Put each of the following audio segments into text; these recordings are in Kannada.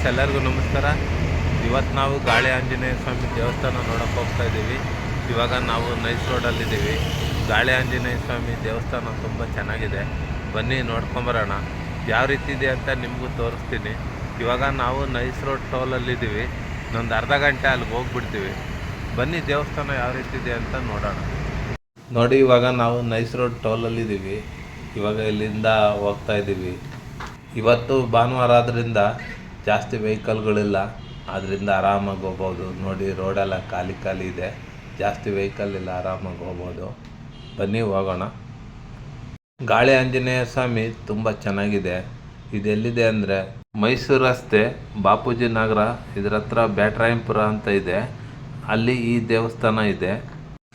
ಫ್ರೆಂಡ್ಸ್, ಎಲ್ಲರಿಗೂ ನಮಸ್ಕಾರ. ಇವತ್ತು ನಾವು ಗಾಳಿ ಆಂಜನೇಯ ಸ್ವಾಮಿ ದೇವಸ್ಥಾನ ನೋಡೋಕೆ ಹೋಗ್ತಾ ಇದ್ದೀವಿ. ಇವಾಗ ನಾವು ನೈಸ್ ರೋಡಲ್ಲಿದ್ದೀವಿ. ಗಾಳಿ ಆಂಜನೇಯ ಸ್ವಾಮಿ ದೇವಸ್ಥಾನ ತುಂಬ ಚೆನ್ನಾಗಿದೆ. ಬನ್ನಿ ನೋಡ್ಕೊಂಬರೋಣ. ಯಾವ ರೀತಿ ಇದೆ ಅಂತ ನಿಮಗೂ ತೋರಿಸ್ತೀನಿ. ಇವಾಗ ನಾವು ನೈಸ್ ರೋಡ್ ಟೋಲಲ್ಲಿದ್ದೀವಿ. ಇನ್ನೊಂದು ಅರ್ಧ ಗಂಟೆ ಅಲ್ಲಿಗೆ ಹೋಗ್ಬಿಡ್ತೀವಿ. ಬನ್ನಿ ದೇವಸ್ಥಾನ ಯಾವ ರೀತಿ ಇದೆ ಅಂತ ನೋಡೋಣ. ನೋಡಿ, ಇವಾಗ ನಾವು ನೈಸ್ ರೋಡ್ ಟೋಲಲ್ಲಿದ್ದೀವಿ. ಇವಾಗ ಇಲ್ಲಿಂದ ಹೋಗ್ತಾ ಇದ್ದೀವಿ. ಇವತ್ತು ಭಾನುವಾರ ಆದ್ರಿಂದ ಜಾಸ್ತಿ ವೆಹಿಕಲ್ಗಳಿಲ್ಲ. ಆದ್ದರಿಂದ ಆರಾಮಾಗಿ ಹೋಗ್ಬೋದು. ನೋಡಿ, ರೋಡೆಲ್ಲ ಖಾಲಿ ಖಾಲಿ ಇದೆ. ಜಾಸ್ತಿ ವೆಹಿಕಲ್ ಇಲ್ಲ, ಆರಾಮಾಗಿ ಹೋಗ್ಬೋದು. ಬನ್ನಿ, ಹೋಗೋಣ. ಗಾಳಿ ಆಂಜನೇಯ ಸ್ವಾಮಿ ತುಂಬ ಚೆನ್ನಾಗಿದೆ. ಇದೆಲ್ಲಿದೆ ಅಂದರೆ ಮೈಸೂರು ರಸ್ತೆ, ಬಾಪೂಜಿ ನಗರ, ಇದರ ಹತ್ರ ಬ್ಯಾಟ್ರಾಯಂಪುರ ಅಂತ ಇದೆ. ಅಲ್ಲಿ ಈ ದೇವಸ್ಥಾನ ಇದೆ.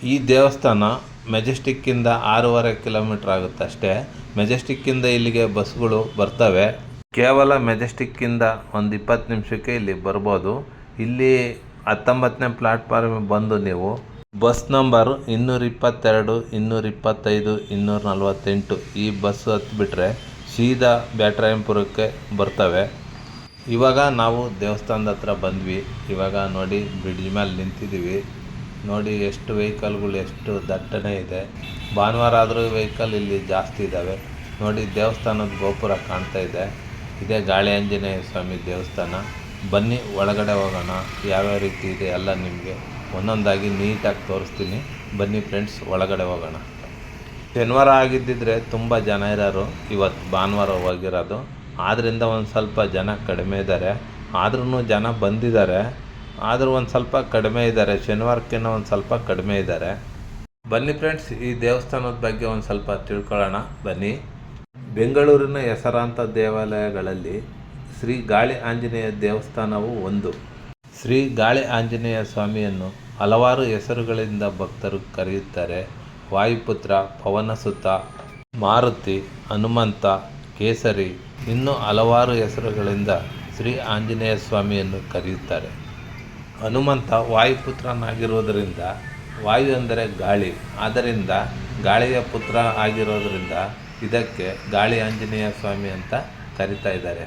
ಈ ದೇವಸ್ಥಾನ ಮೆಜೆಸ್ಟಿಕ್ಕಿಂದ ಆರೂವರೆ ಕಿಲೋಮೀಟ್ರ್ ಆಗುತ್ತೆ ಅಷ್ಟೇ. ಮೆಜೆಸ್ಟಿಕ್ಕಿಂದ ಇಲ್ಲಿಗೆ ಬಸ್ಗಳು ಬರ್ತವೆ. ಕೇವಲ ಮೆಜೆಸ್ಟಿಕ್ಕಿಂದ ಒಂದು ಇಪ್ಪತ್ತು ನಿಮಿಷಕ್ಕೆ ಇಲ್ಲಿ ಬರ್ಬೋದು. ಇಲ್ಲಿ ಹತ್ತೊಂಬತ್ತನೇ ಪ್ಲಾಟ್ಫಾರ್ಮ್ ಬಂದು ನೀವು ಬಸ್ ನಂಬರ್ ಇನ್ನೂರ ಇಪ್ಪತ್ತೆರಡು ಇನ್ನೂರ ಇಪ್ಪತ್ತೈದು ಇನ್ನೂರ ನಲವತ್ತೆಂಟು ಈ ಬಸ್ ಹತ್ಬಿಟ್ರೆ ಸೀದಾ ಬ್ಯಾಟ್ರಾಯಂಪುರಕ್ಕೆ ಬರ್ತವೆ. ಇವಾಗ ನಾವು ದೇವಸ್ಥಾನದ ಹತ್ರ ಬಂದ್ವಿ. ಇವಾಗ ನೋಡಿ ಬ್ರಿಡ್ಜ್ ಮೇಲೆ ನಿಂತಿದ್ದೀವಿ. ನೋಡಿ ಎಷ್ಟು ವೆಹಿಕಲ್ಗಳು, ಎಷ್ಟು ದಟ್ಟಣೆ ಇದೆ. ಭಾನುವಾರ ಆದರೂ ವೆಹಿಕಲ್ ಇಲ್ಲಿ ಜಾಸ್ತಿ ಇದ್ದಾವೆ ನೋಡಿ ದೇವಸ್ಥಾನದ ಗೋಪುರ ಕಾಣ್ತಾ ಇದೆ. ಇದೇ ಗಾಳಿ ಆಂಜನೇಯ ಸ್ವಾಮಿ ದೇವಸ್ಥಾನ. ಬನ್ನಿ, ಒಳಗಡೆ ಹೋಗೋಣ. ಯಾವ್ಯಾವ ರೀತಿ ಇದೆ ಎಲ್ಲ ನಿಮಗೆ ಒಂದೊಂದಾಗಿ ನೀಟಾಗಿ ತೋರಿಸ್ತೀನಿ. ಬನ್ನಿ ಫ್ರೆಂಡ್ಸ್ ಒಳಗಡೆ ಹೋಗೋಣ. ಶನಿವಾರ ಆಗಿದ್ದಿದ್ರೆ ತುಂಬ ಜನ ಇರೋರು. ಇವತ್ತು ಭಾನುವಾರ ಹೋಗಿರೋದು. ಆದ್ದರಿಂದ ಒಂದು ಸ್ವಲ್ಪ ಜನ ಕಡಿಮೆ ಇದ್ದಾರೆ. ಆದ್ರೂ ಜನ ಬಂದಿದ್ದಾರೆ. ಆದರೂ ಒಂದು ಸ್ವಲ್ಪ ಕಡಿಮೆ ಇದ್ದಾರೆ. ಶನಿವಾರಕ್ಕಿಂತ ಒಂದು ಸ್ವಲ್ಪ ಕಡಿಮೆ ಇದ್ದಾರೆ. ಬನ್ನಿ ಫ್ರೆಂಡ್ಸ್ ಈ ದೇವಸ್ಥಾನದ ಬಗ್ಗೆ ಒಂದು ಸ್ವಲ್ಪ ತಿಳ್ಕೊಳ್ಳೋಣ. ಬನ್ನಿ. ಬೆಂಗಳೂರಿನ ಹೆಸರಾಂತ ದೇವಾಲಯಗಳಲ್ಲಿ ಶ್ರೀ ಗಾಳಿ ಆಂಜನೇಯ ದೇವಸ್ಥಾನವು ಒಂದು. ಶ್ರೀ ಗಾಳಿ ಆಂಜನೇಯ ಸ್ವಾಮಿಯನ್ನು ಹಲವಾರು ಹೆಸರುಗಳಿಂದ ಭಕ್ತರು ಕರೆಯುತ್ತಾರೆ. ವಾಯುಪುತ್ರ, ಪವನಸುತ, ಮಾರುತಿ, ಹನುಮಂತ, ಕೇಸರಿ ಇನ್ನೂ ಹಲವಾರು ಹೆಸರುಗಳಿಂದ ಶ್ರೀ ಆಂಜನೇಯ ಸ್ವಾಮಿಯನ್ನು ಕರೆಯುತ್ತಾರೆ. ಹನುಮಂತ ವಾಯುಪುತ್ರನಾಗಿರುವುದರಿಂದ, ವಾಯು ಅಂದರೆ ಗಾಳಿ. ಆದ್ದರಿಂದ ಗಾಳಿಯ ಪುತ್ರ ಆಗಿರೋದರಿಂದ ಇದಕ್ಕೆ ಗಾಳಿ ಆಂಜನೇಯ ಸ್ವಾಮಿ ಅಂತ ಕರಿತಾ ಇದ್ದಾರೆ.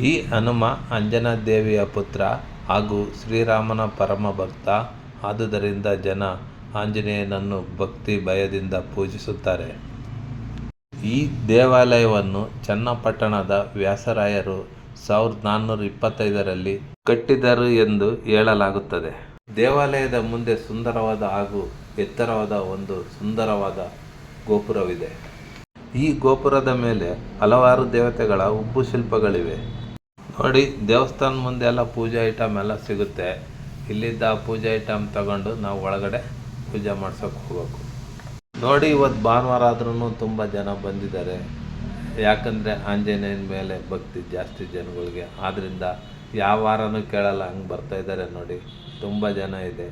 ಈ ಹನುಮ ಅಂಜನಾ ದೇವಿಯ ಪುತ್ರ ಹಾಗೂ ಶ್ರೀರಾಮನ ಪರಮ ಭಕ್ತ. ಆದುದರಿಂದ ಜನ ಆಂಜನೇಯನನ್ನು ಭಕ್ತಿ ಭಯದಿಂದ ಪೂಜಿಸುತ್ತಾರೆ. ಈ ದೇವಾಲಯವನ್ನು ಚನ್ನಪಟ್ಟಣದ ವ್ಯಾಸರಾಯರು ಸಾವಿರದ ನಾನ್ನೂರ ಇಪ್ಪತ್ತೈದರಲ್ಲಿ ಕಟ್ಟಿದರು ಎಂದು ಹೇಳಲಾಗುತ್ತದೆ. ದೇವಾಲಯದ ಮುಂದೆ ಸುಂದರವಾದ ಹಾಗೂ ಎತ್ತರವಾದ ಒಂದು ಸುಂದರವಾದ ಗೋಪುರವಿದೆ. ಈ ಗೋಪುರದ ಮೇಲೆ ಹಲವಾರು ದೇವತೆಗಳ ಉಬ್ಬು ಶಿಲ್ಪಗಳಿವೆ. ನೋಡಿ, ದೇವಸ್ಥಾನ ಮುಂದೆ ಎಲ್ಲ ಪೂಜೆ ಐಟಮ್ ಎಲ್ಲ ಸಿಗುತ್ತೆ. ಇಲ್ಲಿದ್ದ ಪೂಜಾ ಐಟಮ್ ತಗೊಂಡು ನಾವು ಒಳಗಡೆ ಪೂಜೆ ಮಾಡ್ಸೋಕೆ ಹೋಗಬೇಕು. ನೋಡಿ, ಇವತ್ತು ಭಾನುವಾರ ಆದ್ರೂ ತುಂಬ ಜನ ಬಂದಿದ್ದಾರೆ. ಯಾಕಂದರೆ ಆಂಜನೇಯನ ಮೇಲೆ ಭಕ್ತಿ ಜಾಸ್ತಿ ಜನಗಳಿಗೆ. ಆದ್ದರಿಂದ ಯಾವ ವಾರನೂ ಕೇಳಲ್ಲ, ಹಂಗೆ ಬರ್ತಾ ಇದ್ದಾರೆ ನೋಡಿ. ತುಂಬ ಜನ ಇದೆ.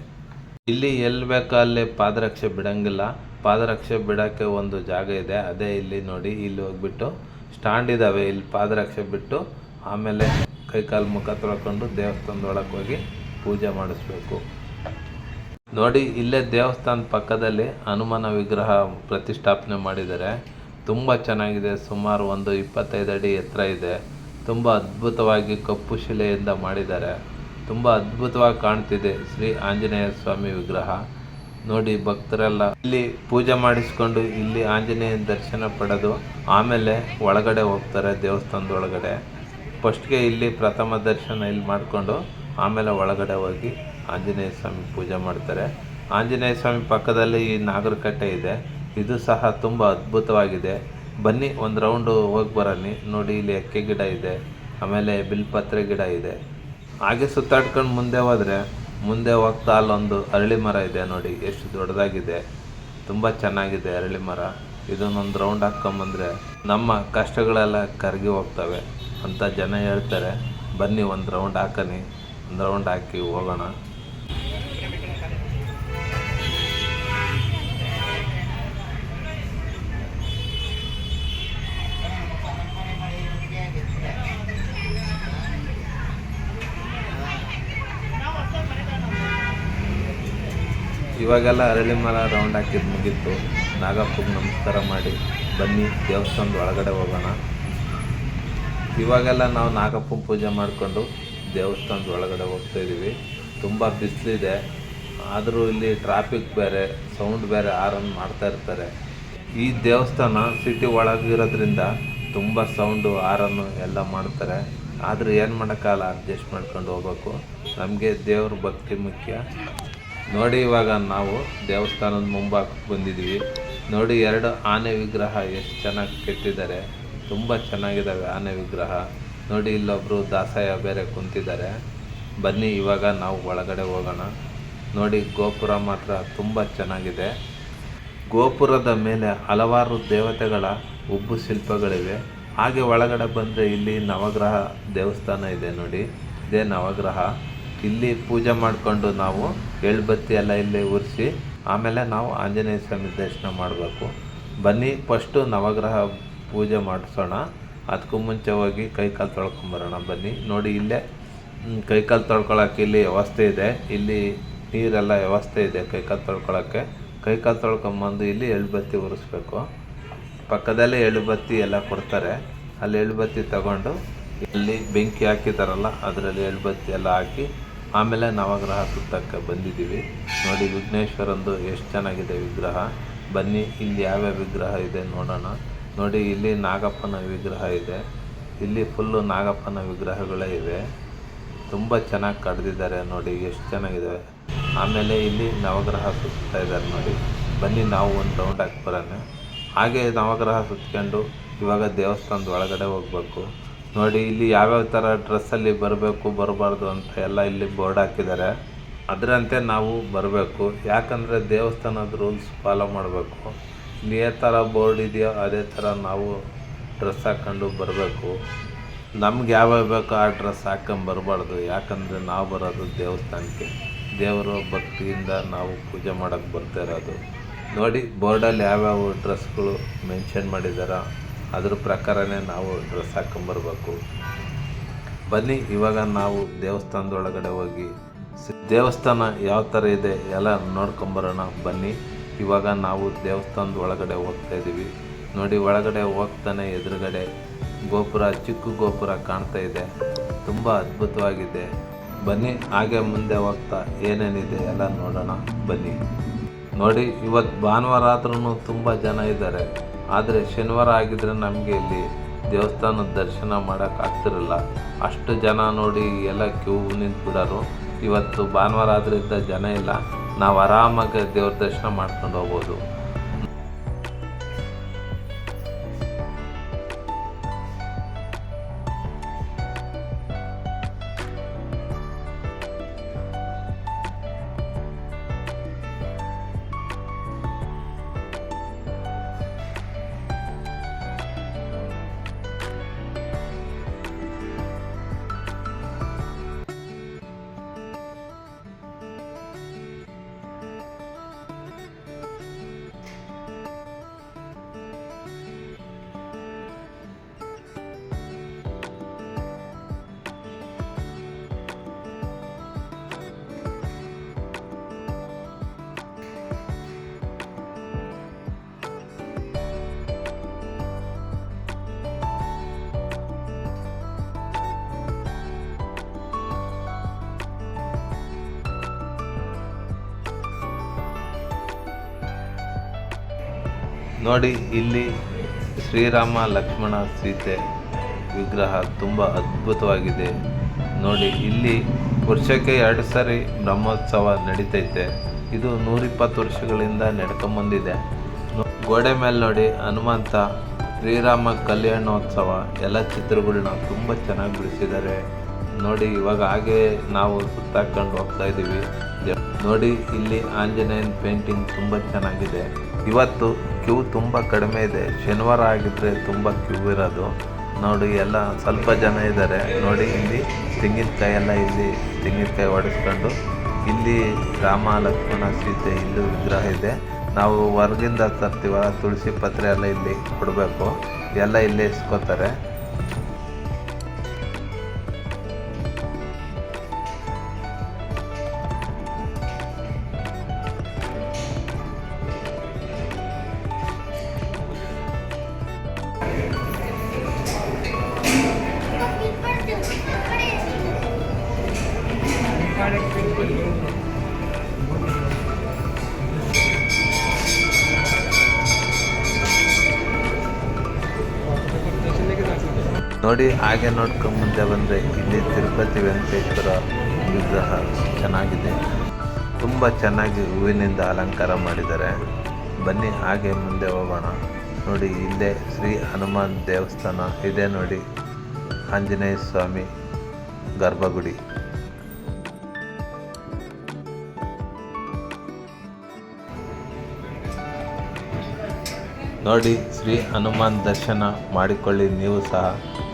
ಇಲ್ಲಿ ಎಲ್ಲಿ ಬೇಕೋ ಅಲ್ಲಿ ಪಾದರಕ್ಷೆ ಬಿಡಂಗಿಲ್ಲ. ಪಾದರಕ್ಷೆ ಬಿಡೋಕ್ಕೆ ಒಂದು ಜಾಗ ಇದೆ. ಅದೇ ಇಲ್ಲಿ ನೋಡಿ, ಇಲ್ಲಿ ಹೋಗ್ಬಿಟ್ಟು ಸ್ಟ್ಯಾಂಡ್ ಇದ್ದಾವೆ ಇಲ್ಲಿ ಪಾದರಕ್ಷೆ ಬಿಟ್ಟು ಆಮೇಲೆ ಕೈಕಾಲು ಮುಖ ತೊಳ್ಕೊಂಡು ದೇವಸ್ಥಾನದೊಳಗೆ ಹೋಗಿ ಪೂಜೆ ಮಾಡಿಸ್ಬೇಕು. ನೋಡಿ, ಇಲ್ಲೇ ದೇವಸ್ಥಾನದ ಪಕ್ಕದಲ್ಲಿ ಹನುಮಾನ ವಿಗ್ರಹ ಪ್ರತಿಷ್ಠಾಪನೆ ಮಾಡಿದ್ದಾರೆ. ತುಂಬ ಚೆನ್ನಾಗಿದೆ. ಸುಮಾರು ಒಂದು ಇಪ್ಪತ್ತೈದು ಅಡಿ ಎತ್ತರ ಇದೆ. ತುಂಬ ಅದ್ಭುತವಾಗಿ ಕಪ್ಪು ಶಿಲೆಯಿಂದ ಮಾಡಿದ್ದಾರೆ. ತುಂಬ ಅದ್ಭುತವಾಗಿ ಕಾಣ್ತಿದೆ ಶ್ರೀ ಆಂಜನೇಯ ಸ್ವಾಮಿ ವಿಗ್ರಹ. ನೋಡಿ ಭಕ್ತರೆಲ್ಲ ಇಲ್ಲಿ ಪೂಜೆ ಮಾಡಿಸ್ಕೊಂಡು ಇಲ್ಲಿ ಆಂಜನೇಯ ದರ್ಶನ ಪಡೆದು ಆಮೇಲೆ ಒಳಗಡೆ ಹೋಗ್ತಾರೆ ದೇವಸ್ಥಾನದ ಒಳಗಡೆ ಫಸ್ಟ್ಗೆ ಇಲ್ಲಿ ಪ್ರಥಮ ದರ್ಶನ ಇಲ್ಲಿ ಮಾಡಿಕೊಂಡು ಆಮೇಲೆ ಒಳಗಡೆ ಹೋಗಿ ಆಂಜನೇಯ ಸ್ವಾಮಿ ಪೂಜೆ ಮಾಡ್ತಾರೆ. ಆಂಜನೇಯ ಸ್ವಾಮಿ ಪಕ್ಕದಲ್ಲಿ ಈ ನಾಗರಕಟ್ಟೆ ಇದೆ. ಇದು ಸಹ ತುಂಬ ಅದ್ಭುತವಾಗಿದೆ. ಬನ್ನಿ ಒಂದು ರೌಂಡು ಹೋಗಿ ಬರೋಣ ನೋಡಿ ಇಲ್ಲಿ ಎಕ್ಕೆ ಗಿಡ ಇದೆ, ಆಮೇಲೆ ಬಿಲ್ಪತ್ರೆ ಗಿಡ ಇದೆ. ಹಾಗೆ ಸುತ್ತಾಡ್ಕೊಂಡು ಮುಂದೆ ಹೋದರೆ, ಮುಂದೆ ಹೋಗ್ತಾ ಅಲ್ಲೊಂದು ಅರಳಿ ಮರ ಇದೆ ನೋಡಿ, ಎಷ್ಟು ದೊಡ್ಡದಾಗಿದೆ. ತುಂಬ ಚೆನ್ನಾಗಿದೆ ಅರಳಿ ಮರ. ಇದನ್ನೊಂದು ರೌಂಡ್ ಹಾಕ್ಕೊಂಬಂದ್ರೆ ನಮ್ಮ ಕಷ್ಟಗಳೆಲ್ಲ ಕರಗಿ ಹೋಗ್ತವೆ ಅಂತ ಜನ ಹೇಳ್ತಾರೆ. ಬನ್ನಿ ಒಂದು ರೌಂಡ್ ಹಾಕನಿ. ಒಂದು ರೌಂಡ್ ಹಾಕಿ ಹೋಗೋಣ. ಇವಾಗೆಲ್ಲ ಅರಳಿ ಮರ ರೌಂಡ್ ಹಾಕಿದ್ದು ಮುಗೀತು. ನಾಗಪ್ಪಗೆ ನಮಸ್ಕಾರ ಮಾಡಿ, ಬನ್ನಿ ದೇವಸ್ಥಾನದ ಒಳಗಡೆ ಹೋಗೋಣ. ಇವಾಗೆಲ್ಲ ನಾವು ನಾಗಪ್ಪನ ಪೂಜೆ ಮಾಡಿಕೊಂಡು ದೇವಸ್ಥಾನದ ಒಳಗಡೆ ಹೋಗ್ತಾ ಇದ್ದೀವಿ ತುಂಬ ಬಿಸಿಲಿದೆ. ಆದರೂ ಇಲ್ಲಿ ಟ್ರಾಫಿಕ್ ಬೇರೆ ಸೌಂಡ್ ಬೇರೆ ಆರನ್ ಮಾಡ್ತಾ ಇರ್ತಾರೆ. ಈ ದೇವಸ್ಥಾನ ಸಿಟಿ ಒಳಗಿರೋದ್ರಿಂದ ತುಂಬ ಸೌಂಡು ಆರನ್ನು ಎಲ್ಲ ಮಾಡ್ತಾರೆ. ಆದರೆ ಏನು ಮಾಡೋಕ್ಕಾಗಲ್ಲ ಅಡ್ಜಸ್ಟ್ ಮಾಡ್ಕೊಂಡು ಹೋಗ್ಬೇಕು. ನಮಗೆ ದೇವ್ರ ಭಕ್ತಿ ಮುಖ್ಯ. ನೋಡಿ ಇವಾಗ ನಾವು ದೇವಸ್ಥಾನದ ಮುಂಭಾಗಕ್ಕೆ ಬಂದಿದ್ದೀವಿ. ನೋಡಿ ಎರಡು ಆನೆ ವಿಗ್ರಹ ಎಷ್ಟು ಚೆನ್ನಾಗಿ ಕೆತ್ತಿದ್ದಾರೆ ತುಂಬ ಚೆನ್ನಾಗಿದ್ದಾವೆ ಆನೆ ವಿಗ್ರಹ. ನೋಡಿ ಇಲ್ಲೊಬ್ಬರು ದಾಸಯ್ಯ ಬೇರೆ ಕುಂತಿದ್ದಾರೆ. ಬನ್ನಿ ಇವಾಗ ನಾವು ಒಳಗಡೆ ಹೋಗೋಣ. ನೋಡಿ ಗೋಪುರ ಮಾತ್ರ ತುಂಬ ಚೆನ್ನಾಗಿದೆ. ಗೋಪುರದ ಮೇಲೆ ಹಲವಾರು ದೇವತೆಗಳ ಉಬ್ಬು ಶಿಲ್ಪಗಳಿವೆ. ಹಾಗೆ ಒಳಗಡೆ ಬಂದರೆ ಇಲ್ಲಿ ನವಗ್ರಹ ದೇವಸ್ಥಾನ ಇದೆ ನೋಡಿ. ಇದೇ ನವಗ್ರಹ. ಇಲ್ಲಿ ಪೂಜೆ ಮಾಡಿಕೊಂಡು ನಾವು ಎಳ್ಬತ್ತಿ ಎಲ್ಲ ಇಲ್ಲಿ ಉರಿಸಿ, ಆಮೇಲೆ ನಾವು ಆಂಜನೇಯ ಸ್ವಾಮಿ ದರ್ಶನ ಮಾಡಬೇಕು. ಬನ್ನಿ, ಫಸ್ಟು ನವಗ್ರಹ ಪೂಜೆ ಮಾಡಿಸೋಣ. ಅದಕ್ಕೂ ಮುಂಚೆ ಹೋಗಿ ಕೈ ಕಾಲು ತೊಳ್ಕೊಂಬರೋಣ ಬನ್ನಿ. ನೋಡಿ, ಇಲ್ಲೇ ಕೈ ಕಾಲು ತೊಳ್ಕೊಳಕ್ಕೆ ಇಲ್ಲಿ ವ್ಯವಸ್ಥೆ ಇದೆ. ಇಲ್ಲಿ ನೀರೆಲ್ಲ ವ್ಯವಸ್ಥೆ ಇದೆ ಕೈ ಕಾಲು ತೊಳ್ಕೊಳಕ್ಕೆ. ಕೈ ಕಾಲು ತೊಳ್ಕೊಂಬಂದು ಇಲ್ಲಿ ಎಳ್ಬತ್ತಿ ಉರಿಸ್ಬೇಕು. ಪಕ್ಕದಲ್ಲೇ ಎಳುಬತ್ತಿ ಎಲ್ಲ ಕೊಡ್ತಾರೆ. ಅಲ್ಲಿ ಎಳ್ಳುಬತ್ತಿ ತಗೊಂಡು ಇಲ್ಲಿ ಬೆಂಕಿ ಹಾಕಿದಾರಲ್ಲ, ಅದರಲ್ಲಿ ಎಳ್ಳುಬತ್ತಿ ಎಲ್ಲ ಹಾಕಿ ಆಮೇಲೆ ನವಗ್ರಹ ಸುತ್ತಕ್ಕೆ ಬಂದಿದ್ದೀವಿ. ನೋಡಿ ವಿಘ್ನೇಶ್ವರಂದು ಎಷ್ಟು ಚೆನ್ನಾಗಿದೆ ವಿಗ್ರಹ. ಬನ್ನಿ ಇಲ್ಲಿ ಯಾವ್ಯಾವ ವಿಗ್ರಹ ಇದೆ ನೋಡೋಣ. ನೋಡಿ, ಇಲ್ಲಿ ನಾಗಪ್ಪನ ವಿಗ್ರಹ ಇದೆ. ಇಲ್ಲಿ ಫುಲ್ಲು ನಾಗಪ್ಪನ ವಿಗ್ರಹಗಳೇ ಇವೆ. ತುಂಬ ಚೆನ್ನಾಗಿ ಕಡ್ದಿದ್ದಾರೆ ನೋಡಿ, ಎಷ್ಟು ಚೆನ್ನಾಗಿದೆ. ಆಮೇಲೆ ಇಲ್ಲಿ ನವಗ್ರಹ ಸುತ್ತಾ ಇದ್ದಾರೆ ನೋಡಿ. ಬನ್ನಿ, ನಾವು ಒಂದು ರೌಂಡ್ ಹಾಕಿ ಬರೋಣ. ಹಾಗೆ ನವಗ್ರಹ ಸುತ್ಕೊಂಡು ಇವಾಗ ದೇವಸ್ಥಾನದ ಒಳಗಡೆ ಹೋಗ್ಬೇಕು. ನೋಡಿ, ಇಲ್ಲಿ ಯಾವ್ಯಾವ ಥರ ಡ್ರೆಸ್ಸಲ್ಲಿ ಬರಬೇಕು, ಬರಬಾರ್ದು ಅಂತ ಎಲ್ಲ ಇಲ್ಲಿ ಬೋರ್ಡ್ ಹಾಕಿದ್ದಾರೆ. ಅದರಂತೆ ನಾವು ಬರಬೇಕು. ಯಾಕಂದರೆ ದೇವಸ್ಥಾನದ ರೂಲ್ಸ್ ಫಾಲೋ ಮಾಡಬೇಕು. ಇಲ್ಲಿ ಯಾವ ಥರ ಬೋರ್ಡ್ ಇದೆಯೋ, ಅದೇ ಥರ ನಾವು ಡ್ರೆಸ್ ಹಾಕ್ಕೊಂಡು ಬರಬೇಕು. ನಮ್ಗೆ ಯಾವ್ಯಾವ ಬೇಕೋ ಆ ಡ್ರೆಸ್ ಹಾಕ್ಕೊಂಡು ಬರಬಾರ್ದು. ಯಾಕಂದರೆ ನಾವು ಬರೋದು ದೇವಸ್ಥಾನಕ್ಕೆ. ದೇವರ ಭಕ್ತಿಯಿಂದ ನಾವು ಪೂಜೆ ಮಾಡೋಕ್ಕೆ ಬರ್ತಾ ಇರೋದು. ನೋಡಿ, ಬೋರ್ಡಲ್ಲಿ ಯಾವ್ಯಾವ ಡ್ರೆಸ್ಗಳು ಮೆನ್ಷನ್ ಮಾಡಿದಾರ? ಅದ್ರ ಪ್ರಕಾರನೇ ನಾವು ಡ್ರೆಸ್ ಹಾಕ್ಕೊಂಬರ್ಬೇಕು ಬನ್ನಿ, ಇವಾಗ ನಾವು ದೇವಸ್ಥಾನದೊಳಗಡೆ ಹೋಗಿ ದೇವಸ್ಥಾನ ಯಾವ ಥರ ಇದೆ ಎಲ್ಲ ನೋಡ್ಕೊಂಬರೋಣ. ಬನ್ನಿ, ಇವಾಗ ನಾವು ದೇವಸ್ಥಾನದ ಒಳಗಡೆ ಹೋಗ್ತಾ ಇದ್ದೀವಿ ನೋಡಿ, ಒಳಗಡೆ ಹೋಗ್ತಾನೆ ಎದುರುಗಡೆ ಗೋಪುರ, ಚಿಕ್ಕ ಗೋಪುರ ಕಾಣ್ತಾ ಇದೆ. ತುಂಬ ಅದ್ಭುತವಾಗಿದೆ. ಬನ್ನಿ, ಹಾಗೆ ಮುಂದೆ ಹೋಗ್ತಾ ಏನೇನಿದೆ ಎಲ್ಲ ನೋಡೋಣ. ಬನ್ನಿ. ನೋಡಿ ಇವತ್ತು ಭಾನುವಾರ ಆದ್ರೂ ತುಂಬ ಜನ ಇದ್ದಾರೆ. ಆದರೆ ಶನಿವಾರ ಆಗಿದ್ರೆ ನಮಗೆ ಇಲ್ಲಿ ದೇವಸ್ಥಾನದ ದರ್ಶನ ಮಾಡೋಕೆ ಆಗ್ತಿರಲ್ಲ. ಅಷ್ಟು ಜನ ನೋಡಿ ಎಲ್ಲ ಕ್ಯೂ ನಿಂತ್ಬಿಡೋರು. ಇವತ್ತು ಭಾನುವಾರ ಆದ್ರಿಂದ ಜನ ಇಲ್ಲ. ನಾವು ಆರಾಮಾಗಿ ದೇವ್ರ ದರ್ಶನ ಮಾಡ್ಕೊಂಡು ಹೋಗ್ಬೋದು. ನೋಡಿ, ಇಲ್ಲಿ ಶ್ರೀರಾಮ ಲಕ್ಷ್ಮಣ ಸೀತೆ ವಿಗ್ರಹ ತುಂಬ ಅದ್ಭುತವಾಗಿದೆ. ನೋಡಿ, ಇಲ್ಲಿ ವರ್ಷಕ್ಕೆ ಎರಡು ಸಾರಿ ಬ್ರಹ್ಮೋತ್ಸವ ನಡೀತೈತೆ. ಇದು ನೂರಿಪ್ಪತ್ತು ವರ್ಷಗಳಿಂದ ನಡ್ಕೊಂಬಂದಿದೆ. ಗೋಡೆ ಮೇಲೆ ನೋಡಿ, ಹನುಮಂತ ಶ್ರೀರಾಮ ಕಲ್ಯಾಣೋತ್ಸವ ಎಲ್ಲ ಚಿತ್ರಗಳನ್ನ ತುಂಬ ಚೆನ್ನಾಗಿ ಬಿಡಿಸಿದ್ದಾರೆ. ನೋಡಿ, ಇವಾಗ ಹಾಗೆ ನಾವು ಸುತ್ತಾಕೊಂಡು ಹೋಗ್ತಾ ಇದ್ದೀವಿ ನೋಡಿ, ಇಲ್ಲಿ ಆಂಜನೇಯನ್ ಪೇಂಟಿಂಗ್ ತುಂಬ ಚೆನ್ನಾಗಿದೆ. ಇವತ್ತು ಕ್ಯೂ ತುಂಬ ಕಡಿಮೆ ಇದೆ. ಶನಿವಾರ ಆಗಿದ್ದರೆ ತುಂಬ ಕ್ಯೂ ಇರೋದು. ನೋಡಿ, ಎಲ್ಲ ಸ್ವಲ್ಪ ಜನ ಇದ್ದಾರೆ. ನೋಡಿ, ಇಲ್ಲಿ ತೆಂಗಿನಕಾಯಿ ಎಲ್ಲ ಇಲ್ಲಿ ತೆಂಗಿನಕಾಯಿ ಹೊಡೆಸ್ಕೊಂಡು ಇಲ್ಲಿ ರಾಮ, ಲಕ್ಷ್ಮಣ, ಸೀತೆ ಇಲ್ಲಿ ವಿಗ್ರಹ ಇದೆ. ನಾವು ಹೊರಗಿಂದ ತರ್ತೀವ ತುಳಸಿ ಪತ್ರೆ ಎಲ್ಲ ಇಲ್ಲಿ ಕೊಡಬೇಕು. ಎಲ್ಲ ಇಲ್ಲೇ ಇಸ್ಕೋತಾರೆ. ನೋಡಿ, ಹಾಗೆ ನೋಡ್ಕೊಂಡು ಮುಂದೆ ಬಂದರೆ ಇಲ್ಲಿ ತಿರುಪತಿ ವೆಂಕಟೇಶ್ವರ ವಿಗ್ರಹ ಚೆನ್ನಾಗಿದೆ. ತುಂಬ ಚೆನ್ನಾಗಿ ಹೂವಿನಿಂದ ಅಲಂಕಾರ ಮಾಡಿದ್ದಾರೆ. ಬನ್ನಿ, ಹಾಗೆ ಮುಂದೆ ಹೋಗೋಣ. ನೋಡಿ, ಇಲ್ಲೇ ಶ್ರೀ ಹನುಮಾನ್ ದೇವಸ್ಥಾನ ಇದೆ ನೋಡಿ. ಆಂಜನೇಯ ಸ್ವಾಮಿ ಗರ್ಭಗುಡಿ. ನೋಡಿ, ಶ್ರೀ ಹನುಮಾನ್ ದರ್ಶನ ಮಾಡಿಕೊಳ್ಳಿ, ನೀವು ಸಹ.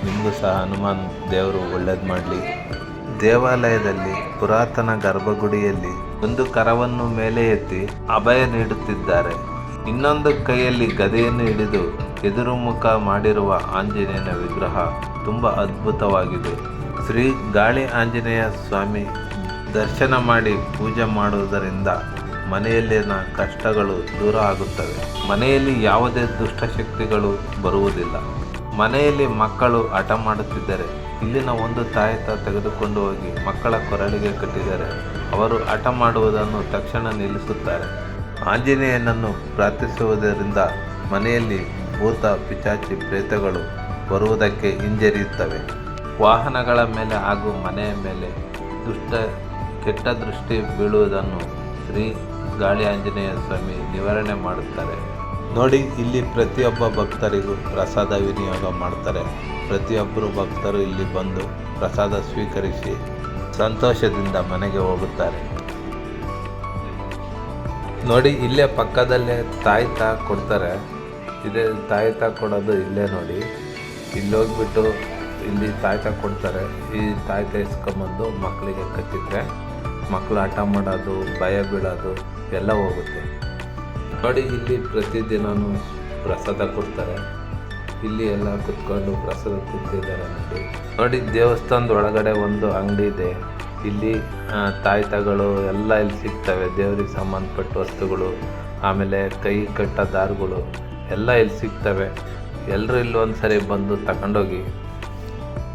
ನಿಮಗೂ ಸಹ ಹನುಮಾನ್ ದೇವರು ಒಳ್ಳೇದು ಮಾಡಲಿ. ದೇವಾಲಯದಲ್ಲಿ ಪುರಾತನ ಗರ್ಭಗುಡಿಯಲ್ಲಿ ಒಂದು ಕರವನ್ನು ಮೇಲೆ ಎತ್ತಿ ಅಭಯ ನೀಡುತ್ತಿದ್ದಾರೆ. ಇನ್ನೊಂದು ಕೈಯಲ್ಲಿ ಗದೆಯನ್ನು ಹಿಡಿದು ಎದುರು ಮುಖ ಮಾಡಿರುವ ಆಂಜನೇಯನ ವಿಗ್ರಹ ತುಂಬ ಅದ್ಭುತವಾಗಿದೆ. ಶ್ರೀ ಗಾಳಿ ಆಂಜನೇಯ ಸ್ವಾಮಿ ದರ್ಶನ ಮಾಡಿ ಪೂಜೆ ಮಾಡುವುದರಿಂದ ಮನೆಯಲ್ಲಿನ ಕಷ್ಟಗಳು ದೂರ ಆಗುತ್ತವೆ. ಮನೆಯಲ್ಲಿ ಯಾವುದೇ ದುಷ್ಟಶಕ್ತಿಗಳು ಬರುವುದಿಲ್ಲ. ಮನೆಯಲ್ಲಿ ಮಕ್ಕಳು ಹಠ ಮಾಡುತ್ತಿದ್ದರೆ, ಇಲ್ಲಿನ ಒಂದು ತಾಯತ ತೆಗೆದುಕೊಂಡು ಹೋಗಿ ಮಕ್ಕಳ ಕೊರಳಿಗೆ ಕಟ್ಟಿದರೆ ಅವರು ಹಠ ಮಾಡುವುದನ್ನು ತಕ್ಷಣ ನಿಲ್ಲಿಸುತ್ತಾರೆ. ಆಂಜನೇಯನನ್ನು ಪ್ರಾರ್ಥಿಸುವುದರಿಂದ ಮನೆಯಲ್ಲಿ ಭೂತ ಪಿಚಾಚಿ ಪ್ರೇತಗಳು ಬರುವುದಕ್ಕೆ ಹಿಂಜರಿಯುತ್ತವೆ. ವಾಹನಗಳ ಮೇಲೆ ಹಾಗೂ ಮನೆಯ ಮೇಲೆ ದುಷ್ಟ, ಕೆಟ್ಟ ದೃಷ್ಟಿ ಬೀಳುವುದನ್ನು ಶ್ರೀ ಗಾಳಿ ಆಂಜನೇಯ ಸ್ವಾಮಿ ನಿವಾರಣೆ ಮಾಡುತ್ತಾರೆ. ನೋಡಿ, ಇಲ್ಲಿ ಪ್ರತಿಯೊಬ್ಬ ಭಕ್ತರಿಗೂ ಪ್ರಸಾದ ವಿನಿಯೋಗ ಮಾಡ್ತಾರೆ. ಪ್ರತಿಯೊಬ್ಬರು ಭಕ್ತರು ಇಲ್ಲಿ ಬಂದು ಪ್ರಸಾದ ಸ್ವೀಕರಿಸಿ ಸಂತೋಷದಿಂದ ಮನೆಗೆ ಹೋಗುತ್ತಾರೆ. ನೋಡಿ, ಇಲ್ಲೇ ಪಕ್ಕದಲ್ಲೇ ತಾಯ್ತ ಕೊಡ್ತಾರೆ. ಇದೇ, ತಾಯ್ತ ಕೊಡೋದು ಇಲ್ಲೇ ನೋಡಿ. ಇಲ್ಲಿ ಹೋಗ್ಬಿಟ್ಟು ಇಲ್ಲಿ ತಾಯ್ತ ಕೊಡ್ತಾರೆ. ಈ ತಾಯ್ತ ಇಸ್ಕೊಂಬಂದು ಮಕ್ಕಳಿಗೆ ಕಟ್ಟಿದ್ರೆ ಮಕ್ಕಳು ಆಟ ಮಾಡೋದು, ಭಯ ಬೀಳೋದು ಎಲ್ಲ ಹೋಗುತ್ತೆ. ನೋಡಿ ಇಲ್ಲಿ ಪ್ರತಿದಿನವೂ ಪ್ರಸಾದ ಕೊಡ್ತಾರೆ. ಇಲ್ಲಿ ಎಲ್ಲ ಕುತ್ಕೊಂಡು ಪ್ರಸಾದ ತಿಂತಿದ್ದಾರೆ ನೋಡಿ. ನೋಡಿ ದೇವಸ್ಥಾನದ ಒಳಗಡೆ ಒಂದು ಅಂಗಡಿ ಇದೆ. ಇಲ್ಲಿ ತಾಯ್ತಗಳು ಎಲ್ಲ ಇಲ್ಲಿ ಸಿಗ್ತವೆ. ದೇವ್ರಿಗೆ ಸಂಬಂಧಪಟ್ಟ ವಸ್ತುಗಳು, ಆಮೇಲೆ ಕೈ ಕಟ್ಟ ದಾರುಗಳು ಎಲ್ಲ ಇಲ್ಲಿ ಸಿಗ್ತವೆ. ಎಲ್ಲರೂ ಇಲ್ಲಿ ಒಂದ್ಸರಿ ಬಂದು ತಗೊಂಡೋಗಿ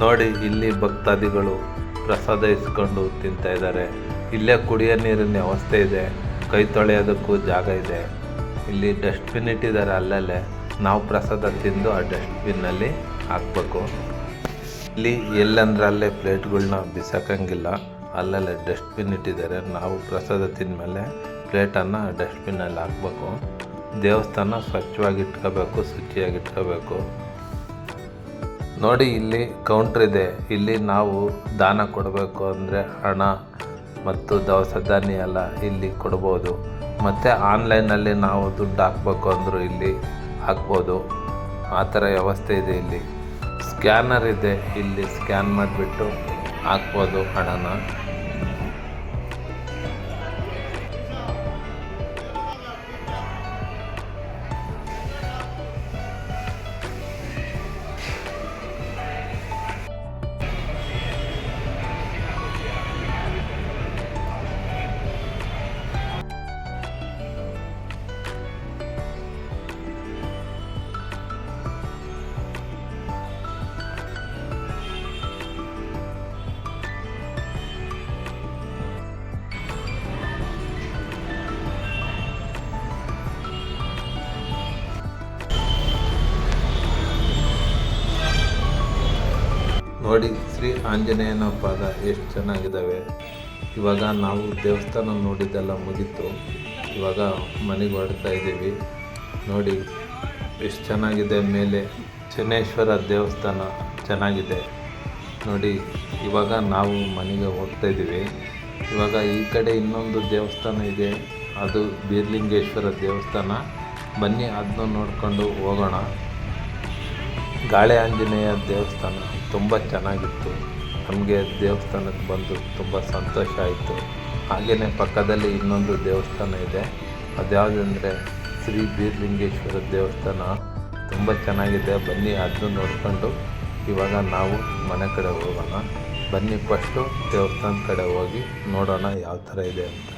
ನೋಡಿ, ಇಲ್ಲಿ ಭಕ್ತಾದಿಗಳು ಪ್ರಸಾದ ಇಸ್ಕೊಂಡು ತಿಂತಾಯಿದ್ದಾರೆ ಇಲ್ಲೇ ಕುಡಿಯೋ ನೀರಿನ ವ್ಯವಸ್ಥೆ ಇದೆ. ಕೈ ತೊಳೆಯೋದಕ್ಕೂ ಜಾಗ ಇದೆ. ಇಲ್ಲಿ ಡಸ್ಟ್ಬಿನ್ ಇಟ್ಟಿದ್ದಾರೆ ಅಲ್ಲಲ್ಲೇ. ನಾವು ಪ್ರಸಾದ ತಿಂದು ಆ ಡಸ್ಟ್ಬಿನ್ನಲ್ಲಿ ಹಾಕ್ಬೇಕು. ಇಲ್ಲಿ ಎಲ್ಲಂದ್ರೆ ಅಲ್ಲೇ ಪ್ಲೇಟ್ಗಳನ್ನ ಬಿಸಾಕಂಗಿಲ್ಲ. ಅಲ್ಲಲ್ಲೇ ಡಸ್ಟ್ಬಿನ್ ಇಟ್ಟಿದ್ದಾರೆ. ನಾವು ಪ್ರಸಾದ ತಿಂದಮೇಲೆ ಪ್ಲೇಟನ್ನು ಡಸ್ಟ್ಬಿನ್ನಲ್ಲಿ ಹಾಕ್ಬೇಕು. ದೇವಸ್ಥಾನ ಸ್ವಚ್ಛವಾಗಿ ಇಟ್ಕೋಬೇಕು, ಶುಚಿಯಾಗಿ ಇಟ್ಕೋಬೇಕು. ನೋಡಿ, ಇಲ್ಲಿ ಕೌಂಟ್ರ್ ಇದೆ. ಇಲ್ಲಿ ನಾವು ದಾನ ಕೊಡಬೇಕು ಅಂದರೆ ಹಣ ಮತ್ತು ದವಸ ಧಾನ್ಯ ಎಲ್ಲ ಇಲ್ಲಿ ಕೊಡ್ಬೋದು. ಮತ್ತು ಆನ್ಲೈನಲ್ಲಿ ನಾವು ದುಡ್ಡು ಹಾಕ್ಬೇಕು ಅಂದರೂ ಇಲ್ಲಿ ಹಾಕ್ಬೋದು. ಆ ಥರ ವ್ಯವಸ್ಥೆ ಇದೆ ಇಲ್ಲಿ. ಸ್ಕ್ಯಾನರ್ ಇದೆ, ಇಲ್ಲಿ ಸ್ಕ್ಯಾನ್ ಮಾಡಿಬಿಟ್ಟು ಹಾಕ್ಬೋದು ಹಣನ. ಆಂಜನೇಯನ ಪಾದ ಎಷ್ಟು ಚೆನ್ನಾಗಿದ್ದಾವೆ. ಇವಾಗ ನಾವು ದೇವಸ್ಥಾನ ನೋಡಿದ್ದೆಲ್ಲ ಮುಗೀತು. ಇವಾಗ ಮನೆಗೆ ಹೊರಡ್ತಾ ಇದ್ದೀವಿ. ನೋಡಿ, ಎಷ್ಟು ಚೆನ್ನಾಗಿದೆ ಮೇಲೆ ಚನ್ನೇಶ್ವರ ದೇವಸ್ಥಾನ ಚೆನ್ನಾಗಿದೆ. ನೋಡಿ, ಇವಾಗ ನಾವು ಮನೆಗೆ ಹೋಗ್ತಾ ಇದ್ದೀವಿ. ಇವಾಗ ಈ ಕಡೆ ಇನ್ನೊಂದು ದೇವಸ್ಥಾನ ಇದೆ. ಅದು ಬೀರ್ಲಿಂಗೇಶ್ವರ ದೇವಸ್ಥಾನ. ಬನ್ನಿ ಅದನ್ನು ನೋಡಿಕೊಂಡು ಹೋಗೋಣ. ಗಾಳೆ ಆಂಜನೇಯ ದೇವಸ್ಥಾನ. ತುಂಬ ಚೆನ್ನಾಗಿತ್ತು. ನಮಗೆ ದೇವಸ್ಥಾನಕ್ಕೆ ಬಂದು ತುಂಬ ಸಂತೋಷ ಆಯಿತು. ಹಾಗೆಯೇ ಪಕ್ಕದಲ್ಲಿ ಇನ್ನೊಂದು ದೇವಸ್ಥಾನ ಇದೆ. ಅದ್ಯಾವುದಂದರೆ ಶ್ರೀ ಬೀರ್ಲಿಂಗೇಶ್ವರ ದೇವಸ್ಥಾನ. ತುಂಬ ಚೆನ್ನಾಗಿದೆ. ಬನ್ನಿ, ಅದನ್ನು ನೋಡಿಕೊಂಡು ಇವಾಗ ನಾವು ಮನೆ ಕಡೆ ಹೋಗೋಣ. ಬನ್ನಿ ಫಸ್ಟು ದೇವಸ್ಥಾನದ ಕಡೆ ಹೋಗಿ ನೋಡೋಣ ಯಾವ ಥರ ಇದೆ ಅಂತ.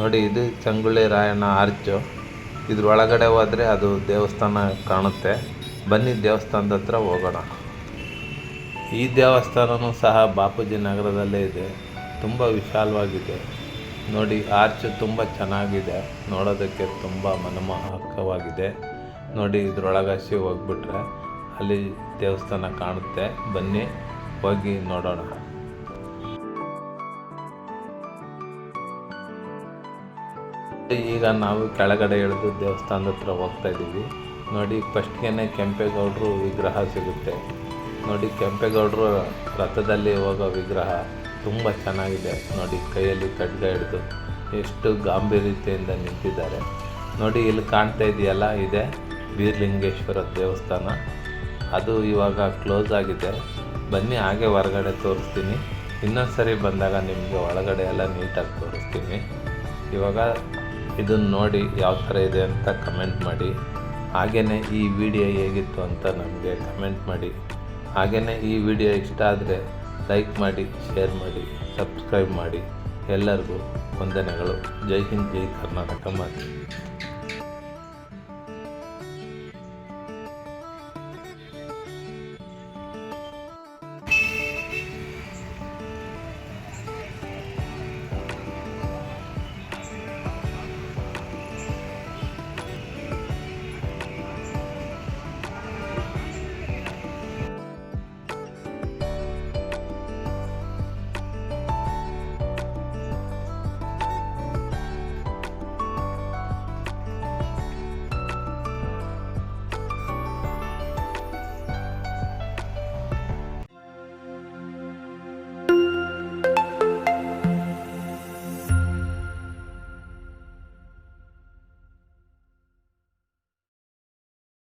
ನೋಡಿ, ಇದು ಚಂಗುಳಿ ರಾಯಣ್ಣ ಆರ್ಚು. ಇದ್ರೊಳಗಡೆ ಹೋದರೆ ಅದು ದೇವಸ್ಥಾನ ಕಾಣುತ್ತೆ. ಬನ್ನಿ ದೇವಸ್ಥಾನದ ಹತ್ರ ಹೋಗೋಣ. ಈ ದೇವಸ್ಥಾನವೂ ಸಹ ಬಾಪೂಜಿ ನಗರದಲ್ಲೇ ಇದೆ. ತುಂಬ ವಿಶಾಲವಾಗಿದೆ. ನೋಡಿ, ಆರ್ಚ್ ತುಂಬ ಚೆನ್ನಾಗಿದೆ. ನೋಡೋದಕ್ಕೆ ತುಂಬ ಮನಮೋಹಕವಾಗಿದೆ. ನೋಡಿ, ಇದ್ರೊಳಗೆ ಹಸಿ ಹೋಗ್ಬಿಟ್ರೆ ಅಲ್ಲಿ ದೇವಸ್ಥಾನ ಕಾಣುತ್ತೆ. ಬನ್ನಿ, ಹೋಗಿ ನೋಡೋಣ. ಈಗ ನಾವು ಕೆಳಗಡೆ ಇಳಿದು ದೇವಸ್ಥಾನದ ಹತ್ರ ಹೋಗ್ತಾ ಇದ್ದೀವಿ. ನೋಡಿ ಫಸ್ಟ್ಗೆ ಕೆಂಪೇಗೌಡರು ವಿಗ್ರಹ ಸಿಗುತ್ತೆ. ನೋಡಿ, ಕೆಂಪೇಗೌಡರು ರಥದಲ್ಲಿ ಹೋಗೋ ವಿಗ್ರಹ ತುಂಬ ಚೆನ್ನಾಗಿದೆ. ನೋಡಿ, ಕೈಯಲ್ಲಿ ಖಡ್ಗ ಹಿಡಿದು ಎಷ್ಟು ಗಾಂಭೀರ್ಯತೆಯಿಂದ ನಿಂತಿದ್ದಾರೆ. ನೋಡಿ, ಇಲ್ಲಿ ಕಾಣ್ತಾ ಇದೆಯಲ್ಲ, ಇದೆ ಬೀರ್ಲಿಂಗೇಶ್ವರ ದೇವಸ್ಥಾನ. ಅದು ಇವಾಗ ಕ್ಲೋಸ್ ಆಗಿದೆ. ಬನ್ನಿ, ಹಾಗೆ ಹೊರಗಡೆ ತೋರಿಸ್ತೀನಿ. ಇನ್ನೊಂದು ಸರಿ ಬಂದಾಗ ನಿಮಗೆ ಒಳಗಡೆ ಎಲ್ಲ ನೀಟಾಗಿ ತೋರಿಸ್ತೀನಿ. ಇವಾಗ ಇದನ್ನು ನೋಡಿ ಯಾವ ಥರ ಇದೆ ಅಂತ ಕಮೆಂಟ್ ಮಾಡಿ. ಹಾಗೆಯೇ ಈ ವಿಡಿಯೋ ಹೇಗಿತ್ತು ಅಂತ ನಮಗೆ ಕಮೆಂಟ್ ಮಾಡಿ. ಹಾಗೆಯೇ ಈ ವಿಡಿಯೋ ಇಷ್ಟ ಆದರೆ ಲೈಕ್ ಮಾಡಿ ಶೇರ್ ಮಾಡಿ ಸಬ್ಸ್ಕ್ರೈಬ್ ಮಾಡಿ. ಎಲ್ಲರಿಗೂ ವಂದನೆಗಳು. ಜೈ ಹಿಂದ್, ಜೈ ಕರ್ನಾಟಕ ಮಾತೆ.